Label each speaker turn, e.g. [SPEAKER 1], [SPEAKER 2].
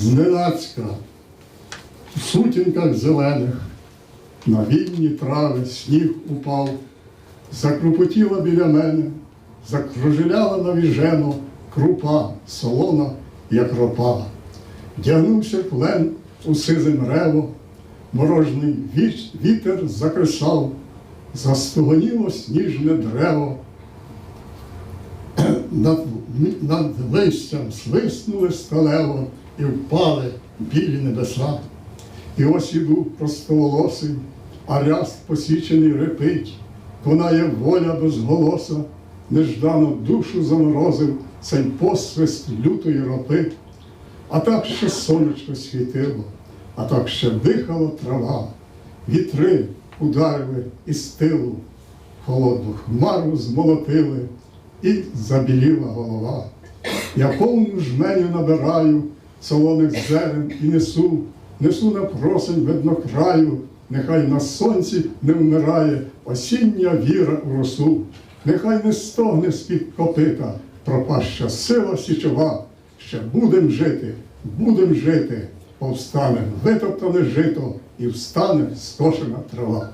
[SPEAKER 1] зненацька, в сутінках зелених, на вільні трави сніг упав, закрупотіла біля мене, закружеляла навіжено крупа, солона, як ропа. Дягнувся плен у сизе мрево, морожний вітер закресав, застугоніло сніжне древо. Над, над листям свиснули сталево і впали білі небеса. І ось іду простоволосий, а ряст посічений репить, конає воля безголоса, неждано душу заморозив цей посвист лютої ропи. А так ще сонечко світило, а так ще дихала трава, вітри ударили із тилу, холодну хмару змолотили, і забіліла голова. Я повну жменю набираю солоних зерен і несу, несу на просень видно краю, нехай на сонці не вмирає осіння віра у росу, нехай не стогне з-під копита пропаща сила січова, ще будем жити, будем жити, повстане витоптане жито і встане скошена трава.